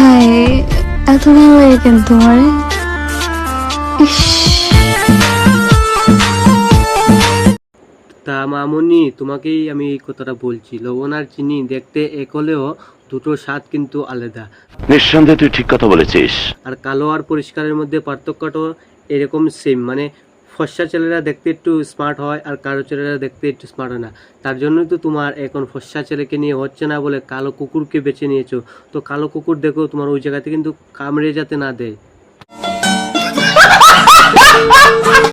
High এত ভালো লাগে কেন তোমার তা মামুনি তোমাকেই আমি এই কথাটা বলছি লবণ আর চিনি দেখতে এক হলেও দুটোর স্বাদ কিন্তু আলাদা। নিঃসন্দেহে তুই ঠিক কথা বলেছিস। আর কালো আর পরিষ্কারের মধ্যে পার্থক্যটা এরকম সেম মানে ফর্সা ছেলেরা দেখতে একটু স্মার্ট হয় আর কালো ছেলেরা দেখতে একটু স্মার্ট হয় না। তার জন্যই তো তোমার এখন ফর্সা ছেলেকে নিয়ে হচ্ছে না বলে কালো কুকুরকে বেছে নিয়েছো। তো কালো কুকুর দেখো তোমার ওই জায়গাতে কিন্তু কামড়ে যাতে না দেয়।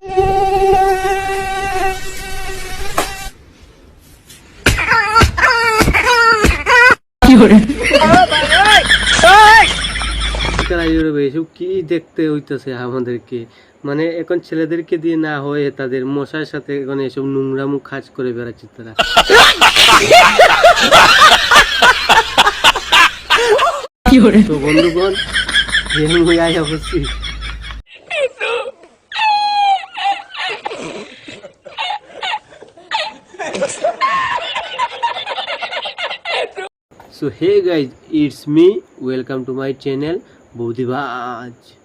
বেরোবে এসব কি দেখতে হইতেছে আমাদেরকে? মানে এখন ছেলেদেরকে দিয়ে না হয়ে তাদের মশার সাথে এখন এসব নোংরামু খাজ করে বেড়াচ্ছে তারা। তো বন্ধুগণ guys it's me welcome to my channel Boudibaj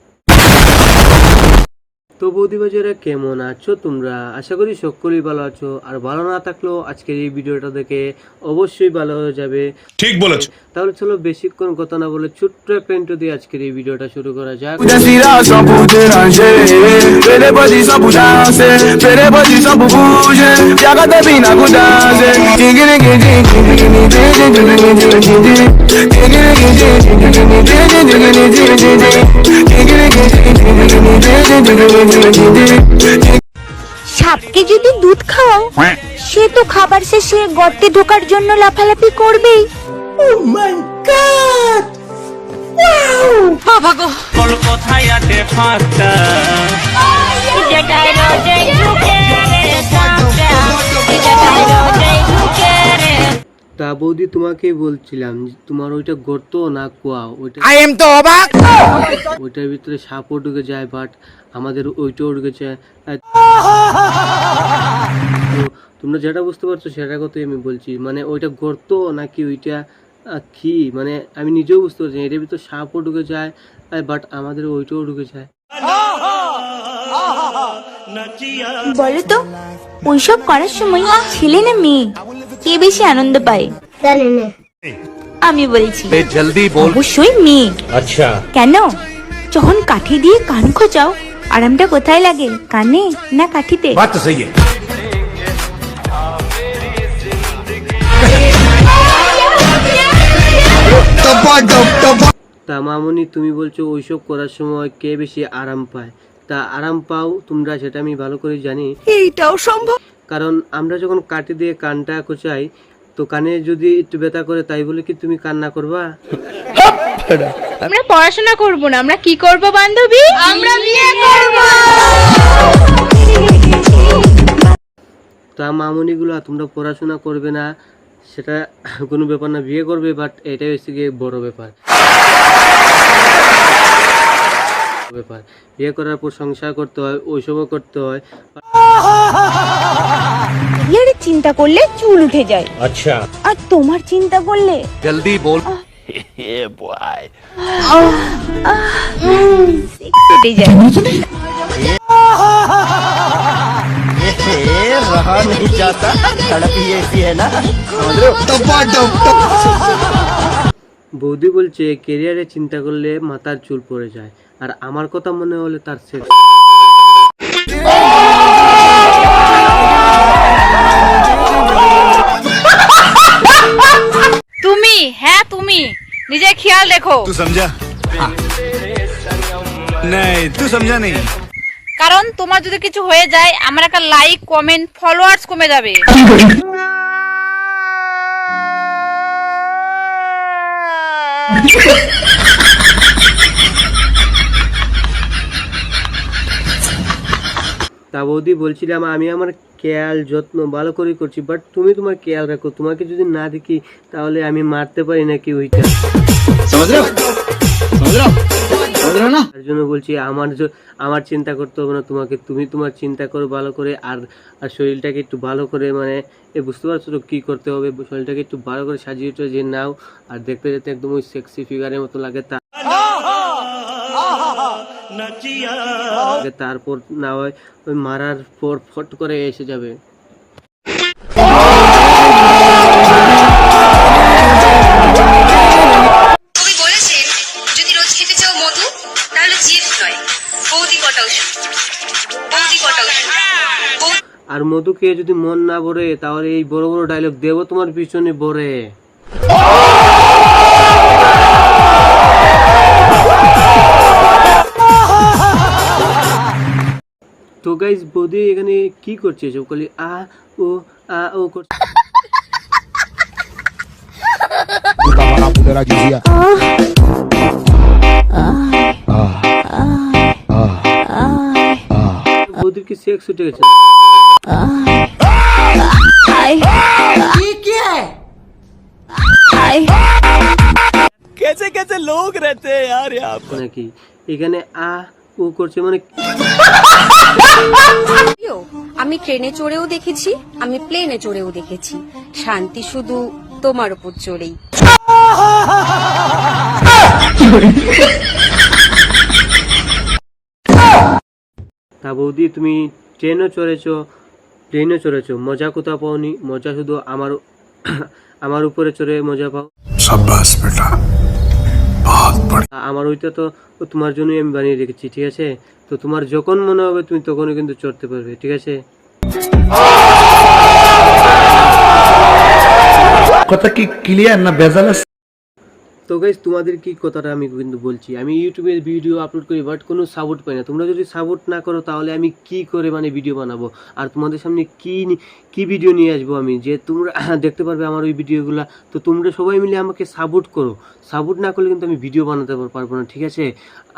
তো বৌদিবাজেরা কেমন আছো তোমরা আশা করি সকলেই ভালো আছো আর ভালো না থাকলেও আজকের এই ভিডিওটা দেখে অবশ্যই ভালো হয়ে যাবে ঠিক বলেছ তাহলে চলো বেশিক্ষণ কথা না বলে ছোট্ট একটা দিয়ে আজকের এই ভিডিওটা শুরু করা যাক সাপকে যদি দুধ খাও সে তো খাবার শেষে গর্তে ঢোকার জন্য লাফালাফি করবেই। oh বৌদি তোমাকেই বলছিলাম যে তোমার ওইটা গর্ত না কুয়া ওইটা I am তো অবাক ওইটার ভিতরে সাপও ঢুকে যায় বাট আমাদের ওইটাও ঢুকেছে তোমরা যেটা বুঝতে পারছ সেটা কথাই আমি বলছি মানে ওইটা গর্ত নাকি ওইটা কি? মানে আমি নিজেও বুঝতে পারছি। এটার ভিতরে সাপও ঢুকে যায় বাট আমাদের ওইটাও ঢুকে যায়। বলো তো ওইসব করার সময় ছেলে না মেয়ে কে বেশি আনন্দ পায়? আমি বলছি জলদি অবশ্যই মেয়ে। আচ্ছা। কেন? যখন কাঠি দিয়ে কান খোঁচাও আরামটা কোথায় লাগে? কানে না কাঠিতে? তা মামুনি তুমি বলছো ওইসব করার সময় কে বেশি আরাম পায়? তা আরাম পাও তোমরা সেটা আমি ভালো করে জানি। এইটাও সম্ভব। কারণ আমরা যখন কাটি দিয়ে কানটা কোচাই তো কানে যদি একটু ব্যথা করে তাই বলে কি তুমি কান্না করবা? আমরা পড়াশোনা করব না আমরা কি করব বান্ধবী? আমরা বিয়ে করব। তা মামনিগুলো তোমরা পড়াশোনা করবে না সেটা কোনো ব্যাপার না বিয়ে করবে বাট এটাই হচ্ছে গিয়ে বড় ব্যাপার। ব্যাপার। বিয়ে করার পর সংসার করতে হয় ওইসবও করতে হয়। এর চিন্তা করলে চুল উঠে যায় আচ্ছা আর তোমার চিন্তা করলে जल्दी बोल কেটে যায় বৌদি বলছে কেরিয়ারে চিন্তা করলে মাথার চুল পড়ে যায় আর আমার কথা মনে হলে তার সেক্স নিজে খেয়াল রেখো तू समझा नहीं तू समझा नहीं কারণ তোমার যদি কিছু হয়ে যায় আমার একটা লাইক কমেন্ট ফলোয়ার্স কমে যাবে তা বৌদি বলছিলাম আমি আমার খেয়াল যত্ন ভালো করে করছি বাট তুমি তোমার খেয়াল রাখো তোমাকে যদি না দেখি তাহলে আমি মারতে পারি নাকি ওইটা তার জন্য বলছি আমার আমার চিন্তা করতে হবে না তোমাকে তুমি তোমার চিন্তা করো ভালো করে আর আর শরীরটাকে একটু ভালো করে মানে এ বুঝতে পারছ তো কী করতে হবে শরীরটাকে একটু ভালো করে সাজিয়ে টাজিয়ে নাও আর দেখতে যেতে একদম ওই সেক্সি ফিগারের মতো লাগে তা। তারপর না হয় ওই মারার পর ফট করে এসে যাবে। জিএফ নয় বৌদি কটা ওষুধ বৌদি কটা ওষুধ আর মধুকে যদি মন না ভরে তাহলে এই বড় বড় ডায়লগ দেব তোমার পিছনে ভরে। তো গাইজ বৌদি এখানে কি করছে? সব খালি আ ও আ ও করছে বৌদির কি সেক্স উঠে গেছে হাই হাই নাকি এখানে আ ও করছে মানে আমি ট্রেনে চড়েও দেখেছি আমি প্লেনে চড়েও দেখেছি। শান্তি শুধু তোমার উপর চড়েই। তা বৌদি তুমি ট্রেনও চড়েছ ট্রেনও চড়েছ। মজা কোথাও পাওনি? মজা শুধু আমার আমার উপরে চড়ে মজা পাও? আমার ওইটা তো তোমার জন্যই আমি বানিয়ে রেখেছি ঠিক আছে? তো তোমার যখন মনে হবে তুমি তখনই কিন্তু চড়তে পারবে ঠিক আছে? কথা কি ক্লিয়ার না বেজাল তো গাইজ তোমাদের কি কথাটা আমি কিন্তু বলছি। আমি ইউটিউবে ভিডিও আপলোড করি বাট কোনো সাপোর্ট পাই না। তোমরা যদি সাপোর্ট না করো, তাহলে আমি কি করে মানে ভিডিও বানাবো? আর তোমাদের সামনে কি কি ভিডিও নিয়ে আসব আমি? যে তোমরা দেখতে পারবে আমার ওই ভিডিওগুলো তো তোমরা সবাই মিলে আমাকে সাপোর্ট করো। সাপোর্ট না করলে কিন্তু আমি ভিডিও বানাতে পারব না, ঠিক আছে?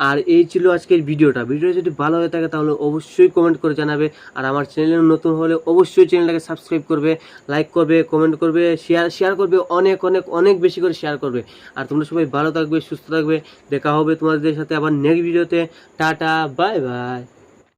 আর এই ছিল আজকের ভিডিওটা ভিডিওটা যদি ভালো হয়ে থাকে, তাহলে অবশ্যই কমেন্ট করে জানাবে। আর আমার চ্যানেলে নতুন হলে অবশ্যই চ্যানেলটাকে সাবস্ক্রাইব করবে লাইক করবে কমেন্ট করবে শেয়ার শেয়ার করবে, অনেক অনেক অনেক বেশি করে শেয়ার করবে। আর তোমরা সবাই ভালো থাকবে, সুস্থ থাকবে। দেখা হবে তোমাদের সাথে আবার নেক্সট ভিডিওতে টাটা বাই বাই